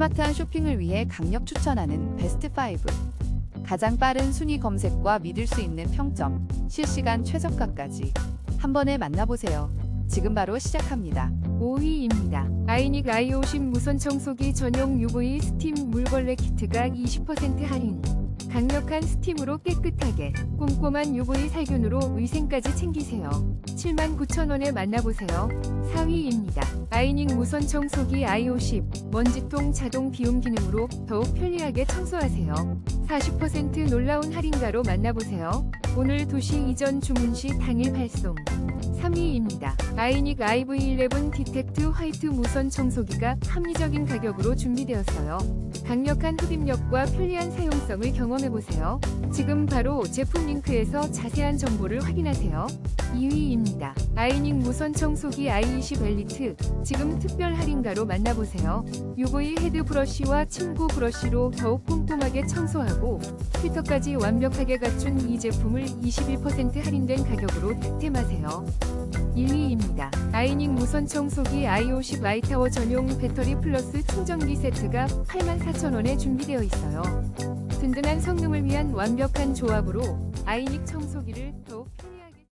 스마트한 쇼핑을 위해 강력 추천하는 베스트 5. 가장 빠른 순위 검색과 믿을 수 있는 평점, 실시간 최저가까지 한 번에 만나보세요. 지금 바로 시작합니다. 5위입니다. 아이닉 i50 무선 청소기 전용 UV 스팀 물걸레 키트가 20% 할인. 강력한 스팀으로 깨끗하게 꼼꼼한 UV 살균으로 위생까지 챙기세요. 79,000원에 만나보세요. 4위입니다. 아이닉 무선 청소기 i50 먼지통 자동 비움 기능으로 더욱 편리하게 청소하세요. 40% 놀라운 할인가로 만나보세요. 오늘 2시 이전 주문 시 당일 발송. 3위입니다. 아이닉 IV11 디텍트 화이트 무선 청소기가 합리적인 가격으로 준비되었어요. 강력한 흡입력과 편리한 사용성을 경험해보세요. 지금 바로 제품 링크에서 자세한 정보를 확인하세요. 2위입니다. 아이닉 무선 청소기 i20 엘리트 지금 특별 할인가로 만나보세요. UV 헤드 브러쉬와 침구 브러쉬로 더욱 꼼꼼하게 청소하고 필터까지 완벽하게 갖춘 이 제품을 21% 할인된 가격으로 득템하세요. 1위입니다. 아이닉 무선 청소기 i50 아이타워 전용 배터리 플러스 충전기 세트가 84,000원에 준비되어 있어요. 든든한 성능을 위한 완벽한 조합으로 아이닉 청소기를 더욱 편리하게